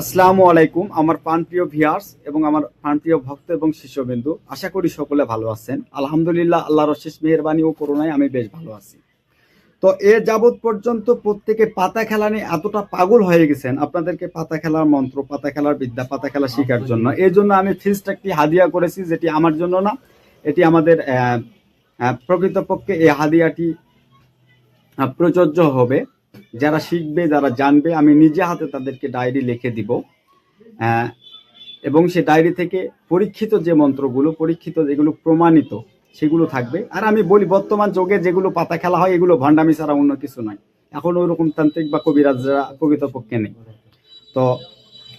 আসসালামু আলাইকুম আমার প্রাণপ্রিয় ভিয়ার্স এবং আমার প্রাণপ্রিয় ভক্ত এবং শিষ্যবিন্দু আশা করি সকলে ভালো আছেন। আলহামদুলিল্লাহ আল্লাহর অশেষ মেহরবানি ও করুণায় আমি বেশ ভালো আছি। তো এ যাবৎ পর্যন্ত প্রত্যেকে পাতা খেলা নিয়ে এতটা পাগল হয়ে গেছেন। আপনাদেরকে পাতা খেলার মন্ত্র পাতা খেলার বিদ্যা পাতা খেলা শেখার জন্য। এই জন্য আমি ফিজটা একটি হাদিয়া করেছি যেটি আমার জন্য না এটি আমাদের প্রকৃতপক্ষে এই হাদিয়াটি প্রযোজ্য হবে। যারা শিখবে, যারা জানবে, আমি নিজে হাতে তাদেরকে ডায়েরি লিখে দিব। এবং সে ডায়েরি থেকে পরীক্ষিত যে মন্ত্রগুলো, পরীক্ষিত যেগুলো প্রমাণিত, সেগুলো থাকবে। আর আমি বলি, বর্তমান যুগে যেগুলো পাতা খেলা হয়, এগুলো ভণ্ডামি ছাড়া অন্য কিছু নয়। এখন ওই রকম তান্ত্রিক বা কবিরাজরা প্রকৃতপক্ষে নেই। তো,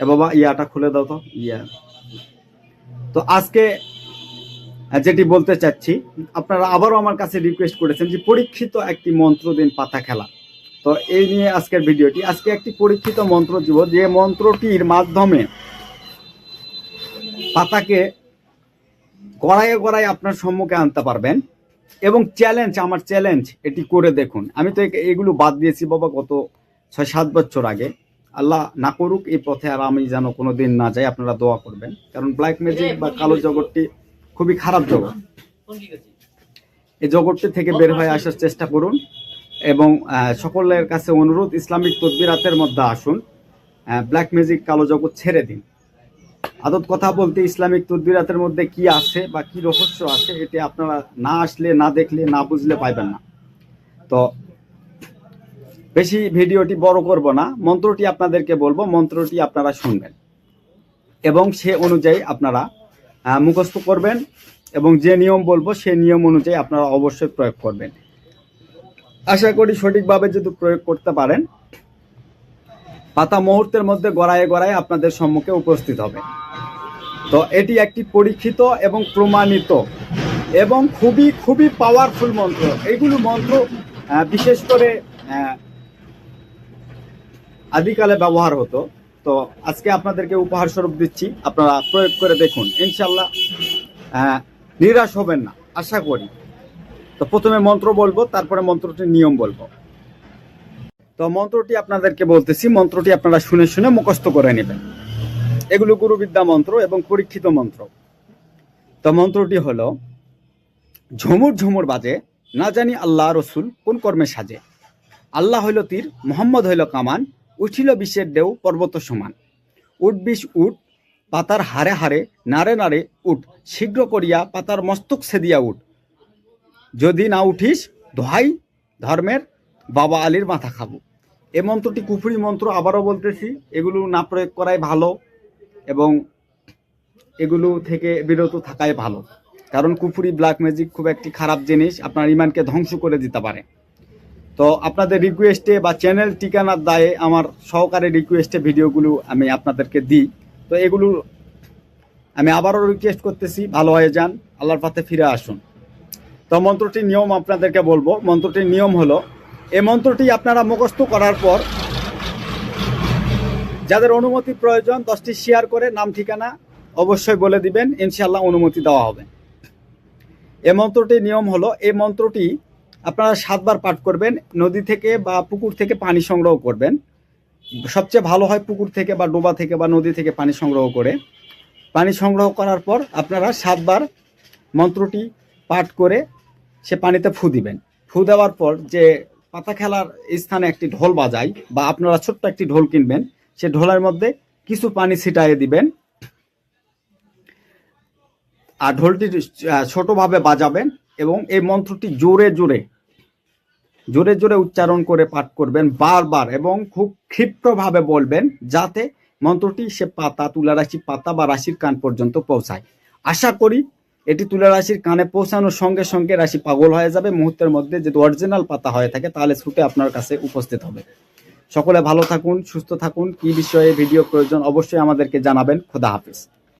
এ বাবা, ইয়াটা খুলে দাও তো, ইয়া। তো আজকে যেটি বলতে চাচ্ছি, আপনারা আবারও আমার কাছে রিকোয়েস্ট করেছেন যে পরীক্ষিত একটি মন্ত্র দিন পাতা খেলা। তো এই নিয়ে আজকের ভিডিওটি। আজকে একটি পরীক্ষিত মন্ত্র দিব, যে মন্ত্রটির মাধ্যমে পাতাকে গড়ায় গড়ায় আপনার সম্মুখে আনতে পারবেন। এবং চ্যালেঞ্জ আমার চ্যালেঞ্জ এটি করে দেখুন। আমি তো এগুলো বাদ দিয়েছি বাবা গত ছয় সাত বছর আগে। আল্লাহ না করুক, এই পথে আর আমি যেন কোনো দিন না যাই, আপনারা দোয়া করবেন। কারণ ব্ল্যাক ম্যাজিক বা কালো জগৎটি খুবই খারাপ জগৎ। এই জগৎটি থেকে বের হয়ে আসার চেষ্টা করুন। এবং সকলের কাছে অনুরোধ, ইসলামিক তদবিরাতের মধ্যে আসুন। ব্ল্যাক ম্যাজিক কালো জগৎ ছেড়ে দিন। আদত কথা বলতে ইসলামিক তদবিরাতের মধ্যে কি আছে বা কি রহস্য আছে, এটি আপনারা না আসলে, না দেখলে, না বুঝলে পাইবেন না। তো, বেশি ভিডিওটি বড় করব না। মন্ত্রটি আপনাদেরকে বলব, মন্ত্রটি আপনারা শুনবেন। এবং সে অনুযায়ী আপনারা মুখস্থ করবেন এবং যে নিয়ম বলব সেই নিয়ম অনুযায়ী আপনারা অবশ্যই প্রয়োগ করবেন। আশা করি সঠিকভাবে যদি প্রয়োগ করতে পারেন, পাতা মুহূর্তের মধ্যে গড়ায় গড়ায় আপনাদের সম্মুখে উপস্থিত হবে। তো এটি একটি পরীক্ষিত এবং প্রমাণিত এবং খুবই খুবই পাওয়ারফুল মন্ত্র। এইগুলো মন্ত্র বিশেষ করে আদিকালে ব্যবহার হতো। তো আজকে আপনাদেরকে উপহার স্বরূপ দিচ্ছি। আপনারা প্রয়োগ করে দেখুন। ইনশাল্লাহ নিরাশ হবেন না। আশা করি। তো প্রথমে মন্ত্র বলব, তারপরে মন্ত্রটির নিয়ম বলব। তো মন্ত্রটি আপনাদেরকে বলতেছি, মন্ত্রটি আপনারা শুনে শুনে মুখস্থ করে নেবেন। এগুলো গুরুবিদ্যা মন্ত্র এবং পরীক্ষিত মন্ত্র। তো মন্ত্রটি হলো, ঝুমুর ঝুমুর বাজে, না জানি আল্লাহ রসুল কোন কর্মে সাজে। আল্লাহ হইল তীর, মোহাম্মদ হইল কামান, উঠিল বিশ্বের দেও পর্বত সমান। উঠ বিষ উঠ পাতার হারে হারে নারে নারে উঠ শীঘ্র করিয়া পাতার মস্তক সেদিয়া উঠ যদি না উঠিস, দোহাই ধর্মের বাবা আলীর মাথা খাব। এ মন্ত্রটি কুফুরি মন্ত্র আবারও বলতেছি, এগুলো না প্রয়োগ করাই ভালো এবং এগুলো থেকে বিরত থাকাই ভালো। কারণ কুফুরি ব্ল্যাক ম্যাজিক খুব একটি খারাপ জিনিস, আপনার ইমানকে ধ্বংস করে দিতে পারে। তো আপনাদের রিকোয়েস্টে বা চ্যানেল ঠিকানার দায়ে আমার সহকারে রিকোয়েস্টে ভিডিওগুলো আমি আপনাদেরকে দিই। তো এগুলো আমি আবারও রিকোয়েস্ট করতেছি, ভালো হয়ে যান, আল্লাহর পাতে ফিরে আসুন। তো মন্ত্রটির নিয়ম আপনাদেরকে বলব। মন্ত্রটির নিয়ম হলো, এই মন্ত্রটি আপনারা মুখস্থ করার পর যাদের অনুমতি প্রয়োজন, দশটি শেয়ার করে নাম, ঠিকানা অবশ্যই বলে দিবেন ইনশাল্লাহ অনুমতি দেওয়া হবে। এই মন্ত্রটির নিয়ম হলো, এই মন্ত্রটি আপনারা সাতবার পাঠ করবেন, নদী থেকে বা পুকুর থেকে পানি সংগ্রহ করবেন। সবচেয়ে ভালো হয় পুকুর থেকে বা ডোবা থেকে বা নদী থেকে পানি সংগ্রহ করে। পানি সংগ্রহ করার পর আপনারা সাতবার মন্ত্রটি পাঠ করে সে পানিতে ফু দিবেন। ফু দেওয়ার পর যে পাতা খেলার স্থানে একটি ঢোল বাজাই বা আপনারা ছোট্ট একটি ঢোল কিনবেন, সে ঢোলের মধ্যে কিছু পানি ছিটাইয়ে দিবেন। আর ঢোলটি ছোটভাবে বাজাবেন এবং এই মন্ত্রটি জোরে জোরে জোরে জোরে উচ্চারণ করে পাঠ করবেন বারবার এবং খুব ক্ষিপ্রভাবে বলবেন যাতে মন্ত্রটি সে পাতা তুলা রাশি পাতা বা রাশির কান পর্যন্ত পৌঁছায়। আশা করি এটি তুলা রাশির কানে পৌঁছানোর সঙ্গে সঙ্গে রাশি পাগল হয়ে যাবে। মুহূর্তের মধ্যে যদি অরিজিনাল পাতা হয়ে থাকে, তাহলে ছুটে আপনার কাছে উপস্থিত হবে। সকলে ভালো থাকুন, সুস্থ থাকুন। কি বিষয়ে ভিডিও প্রয়োজন, অবশ্যই আমাদেরকে জানাবেন। খোদা হাফিজ।